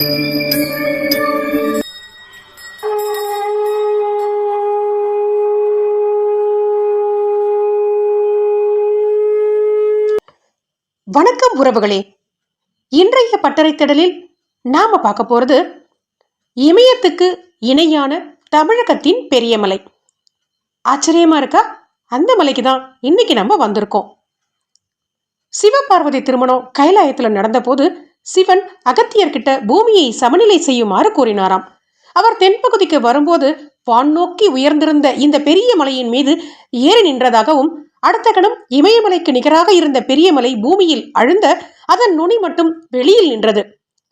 வணக்கம் உறவுகளே. இன்றைய பட்டறை தேடலில் நாம பார்க்க போறது இமயத்துக்கு இணையான தமிழகத்தின் பெரிய மலை. ஆச்சரியமா இருக்கா? அந்த மலைக்கு தான் இன்னைக்கு நம்ம வந்திருக்கோம். சிவபார்வதி திருமணம் கைலாயத்துல நடந்தபோது சிவன் அகத்தியர்கிட்ட பூமியை சமநிலை செய்யுமாறு கூறினாராம். அவர் தென்பகுதிக்கு வரும்போது வான் நோக்கி உயர்ந்திருந்த இந்த பெரிய மலையின் மீது ஏறி நின்றதாகவும் அடுத்த கணம் இமயமலைக்கு நிகராக இருந்த பெரிய மலை பூமியில் அழுந்த அதன் நுனி மட்டும் வெளியில் நின்றது.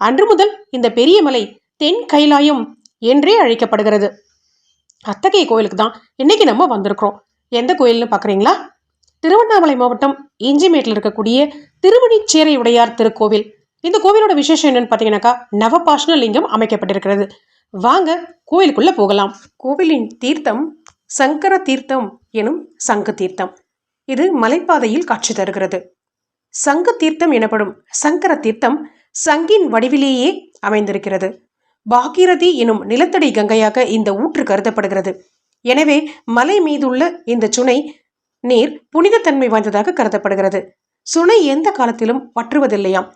அன்று முதல் இந்த பெரிய மலை தென் கைலாயம் என்றே அழைக்கப்படுகிறது. அத்தகைய கோயிலுக்கு தான் இன்னைக்கு நம்ம வந்திருக்கிறோம். எந்த கோயில்னு பார்க்குறீங்களா திருவண்ணாமலை மாவட்டம் இஞ்சிமேட்டில் இருக்கக்கூடிய திருமணிச்சேரை உடையார் திருக்கோவில். இந்த கோவிலோட விசேஷம் என்னன்னு பார்த்தீங்கன்னாக்கா நவபாஷ்ண லிங்கம் அமைக்கப்பட்டிருக்கிறது. வாங்க கோவிலுக்குள்ள போகலாம். கோவிலின் தீர்த்தம் சங்கர தீர்த்தம் எனும் சங்கு தீர்த்தம். இது மலைப்பாதையில் காட்சி தருகிறது. சங்கு தீர்த்தம் எனப்படும் சங்கர தீர்த்தம் சங்கின் வடிவிலேயே அமைந்திருக்கிறது. பாகீரதி எனும் நிலத்தடி கங்கையாக இந்த ஊற்று கருதப்படுகிறது. எனவே மலை மீதுள்ள இந்த சுனை நீர் புனிதத்தன்மை வாய்ந்ததாக கருதப்படுகிறது. சுனை எந்த காலத்திலும் வற்றுவதில்லையாம்.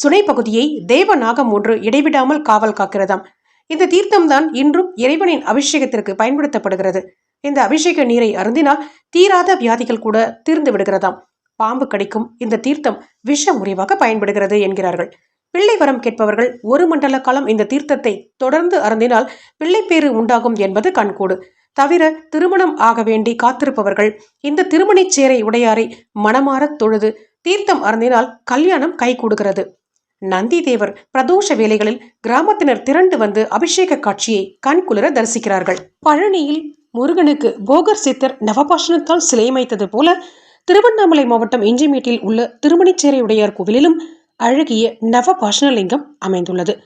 சுனை பகுதியை தேவநாகம் ஒன்று இடைவிடாமல் காவல் காக்கிறதாம். இந்த தீர்த்தம்தான் இன்றும் இறைவனின் அபிஷேகத்திற்கு பயன்படுத்தப்படுகிறது. இந்த அபிஷேக நீரை அருந்தினால் தீராத வியாதிகள் கூட தீர்ந்து விடுகிறதாம். பாம்பு கடிக்கும் இந்த தீர்த்தம் விஷ முறிவாக பயன்படுகிறது என்கிறார்கள். பிள்ளை வரம் கேட்பவர்கள் ஒரு மண்டல காலம் இந்த தீர்த்தத்தை தொடர்ந்து அருந்தினால் பிள்ளைப்பேறு உண்டாகும் என்பது கண்கூடு. தவிர திருமணம் ஆக வேண்டி காத்திருப்பவர்கள் இந்த திருமணிச் சேரை உடையாரை மனமாறத் தொழுது தீர்த்தம் அருந்தினால் கல்யாணம் கைகூடுகிறது. நந்தி தேவர் பிரதோஷ வேலைகளில் கிராமத்தினர் திரண்டு வந்து அபிஷேக காட்சியை கண்குளிர தரிசிக்கிறார்கள். பழனியில் முருகனுக்கு போகர் சித்தர் நவபாஷணத்தால் சிலையமைத்தது போல திருவண்ணாமலை மாவட்டம் இஞ்சிமேட்டில் உள்ள திருமணிச்சேரை உடையார் கோவிலிலும் அழகிய நவபாஷணலிங்கம் அமைந்துள்ளது.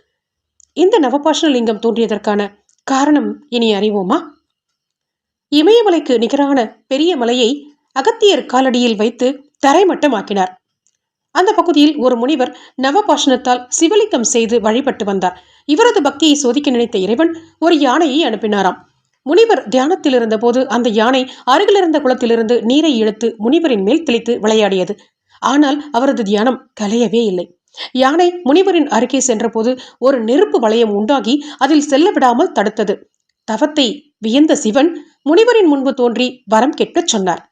இந்த நவபாஷணலிங்கம் தோன்றியதற்கான காரணம் இனி அறிவோமா? இமயமலைக்கு நிகரான பெரிய மலையை அகத்தியர் காலடியில் வைத்து தரைமட்டமாக்கினார். அந்த பகுதியில் ஒரு முனிவர் நவபாஷணத்தால் சிவலிங்கம் செய்து வழிபட்டு வந்தார். இவரது பக்தியை சோதிக்க நினைத்த இறைவன் ஒரு யானையை அனுப்பினாராம். முனிவர் தியானத்தில் இருந்தபோது அந்த யானை அருகிலிருந்த குளத்திலிருந்து நீரை இழுத்து முனிவரின் மேல் தெளித்து விளையாடியது. ஆனால் அவரது தியானம் கலையவே இல்லை. யானை முனிவரின் அருகே சென்றபோது ஒரு நெருப்பு வளையம் உண்டாகி அதில் செல்ல விடாமல் தடுத்தது. தவத்தை வியந்த சிவன் முனிவரின் முன்பு தோன்றி வரம் கேட்கச் சொன்னார்.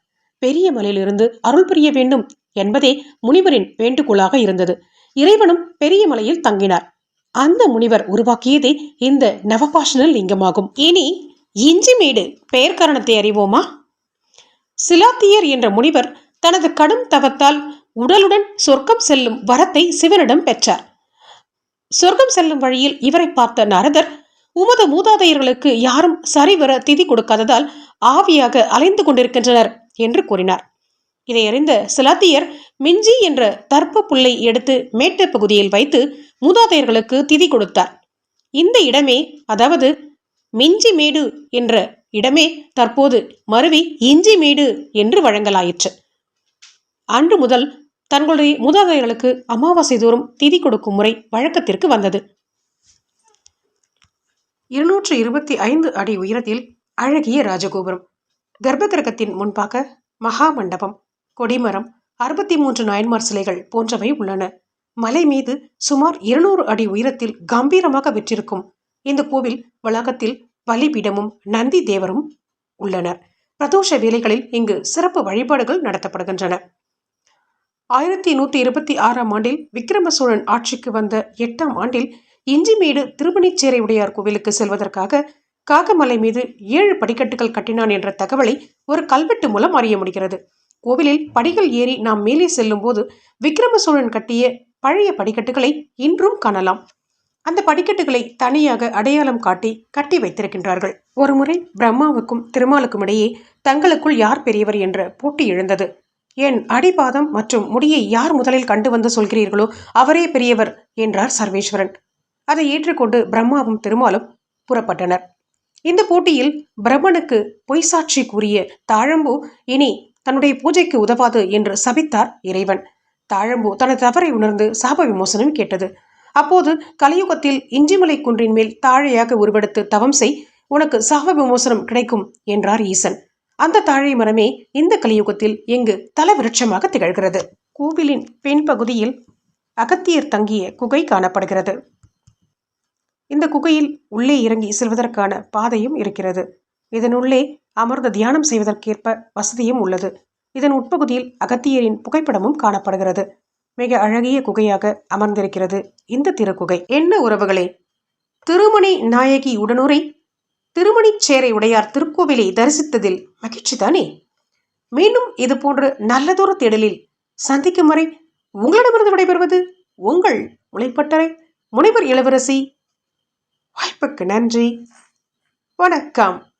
பெரிய மலையிலிருந்து அருள் புரிய வேண்டும் என்பதே முனிவரின் வேண்டுகோளாக இருந்தது. இறைவனும் பெரிய மலையில் தங்கினார். அந்த முனிவர் உருவாக்கியதே இந்த நவபாஷணல் லிங்கமாகும். இனி இஞ்சிமேடு பெயர் காரணத்தை அறிவோமா? சிலாத்தியர் என்ற முனிவர் தனது கடும் தவத்தால் உடலுடன் சொர்க்கம் செல்லும் வரத்தை சிவனிடம் பெற்றார். சொர்க்கம் செல்லும் வழியில் இவரை பார்த்த நாரதர் உமது மூதாதையர்களுக்கு யாரும் சரிவர திதி கொடுக்காததால் ஆவியாக அலைந்து கொண்டிருக்கின்றனர் என்று கூறினார். இதை அறிந்த சிலாத்தியர் மிஞ்சி என்ற தர்ப்ப புல்லை எடுத்து மேட்டு பகுதியில் வைத்து மூதாதையர்களுக்கு திதி கொடுத்தார். இந்த இடமே அதாவது மிஞ்சி மேடு என்ற இடமே தற்போது மருவி இஞ்சி மேடு என்று வழங்கலாயிற்று. அன்று முதல் தங்களுடைய மூதாதையர்களுக்கு அமாவாசை தோறும் திதி கொடுக்கும் முறை வழக்கத்திற்கு வந்தது. இருநூற்று இருபத்தி ஐந்து அடி உயரத்தில் அழகிய ராஜகோபுரம். கர்ப்பகிரகத்தின் முன்பாக மகா மண்டபம் கொடிமரம் அறுபத்தி மூன்று நாயன்மார் சிலைகள் போன்றவை உள்ளன. மலை மீது சுமார் இருநூறு அடி உயரத்தில் கம்பீரமாக விற்றிருக்கும் இந்த கோவில் வளாகத்தில் பலிபீடமும் நந்தி தேவரும் உள்ளனர். பிரதோஷ வேலைகளில் இங்கு சிறப்பு வழிபாடுகள் நடத்தப்படுகின்றன. ஆயிரத்தி நூத்தி இருபத்தி ஆறாம் ஆண்டில் விக்ரம சோழன் ஆட்சிக்கு வந்த எட்டாம் ஆண்டில் இஞ்சிமேடு திருமணிச்சேரை உடையார் கோவிலுக்கு செல்வதற்காக காகமலை மீது ஏழு படிக்கட்டுகள் கட்டினான் என்ற தகவலை ஒரு கல்வெட்டு மூலம் அறிய முடிகிறது. கோவிலில் படிகள் ஏறி நாம் மேலே செல்லும் போது விக்ரம சோழன் கட்டிய பழைய படிக்கட்டுகளை இன்றும் காணலாம். அந்த படிக்கட்டுகளை தனியாக அடையாளம் காட்டி கட்டி வைத்திருக்கின்றார்கள். ஒருமுறை பிரம்மாவுக்கும் திருமாலுக்கும் இடையே தங்களுக்குள் யார் பெரியவர் என்ற போட்டி எழுந்தது. என் அடிபாதம் மற்றும் முடியை யார் முதலில் கண்டு வந்து சொல்கிறீர்களோ அவரே பெரியவர் என்றார் சர்வேஸ்வரன். அதை ஏற்றுக்கொண்டு பிரம்மாவும் திருமாலும் புறப்பட்டனர். இந்த போட்டியில் பிரம்மனுக்கு பொய்சாட்சி கூறிய தாழம்பு இனி தன்னுடைய பூஜைக்கு உதவாது என்று சபித்தார் இறைவன். தாழம்பு தனது தவறை உணர்ந்து சாப விமோசனம் கேட்டது. அப்போது கலியுகத்தில் இஞ்சிமலை குன்றின் மேல் தாழையாக உருவெடுத்து தவம் செய் உனக்கு சாப விமோசனம் கிடைக்கும் என்றார் ஈசன். அந்த தாழை மரமே இந்த கலியுகத்தில் இங்கு தலவிருட்சமாக திகழ்கிறது. கோவிலின் பெண் பகுதியில் அகத்தியர் தங்கிய குகை காணப்படுகிறது. இந்த குகையில் உள்ளே இறங்கி செல்வதற்கான பாதையும் இருக்கிறது. இதனுள்ளே அமர்ந்து தியானம் செய்வதற்கேற்ப வசதியும் உள்ளது. இதன் உட்பகுதியில் அகத்தியரின் புகைப்படமும் காணப்படுகிறது. மிக அழகிய குகையாக அமர்ந்திருக்கிறது இந்த திருக்குகை. என்ன உறவுகளே? திருமணி நாயகி உடனுரை திருமணிச்சேரை உடையார் திருக்கோவிலை தரிசித்ததில் மகிழ்ச்சி தானே? மீண்டும் இது போன்ற நல்லதொரு தேடலில் சந்திக்கும் வரை உங்களிடமிருந்து விடைபெறுவது உங்கள் உழைப்பட்டறை முனைவர் இளவரசி. வாய்ப்புக்கு நன்றி. வணக்கம்.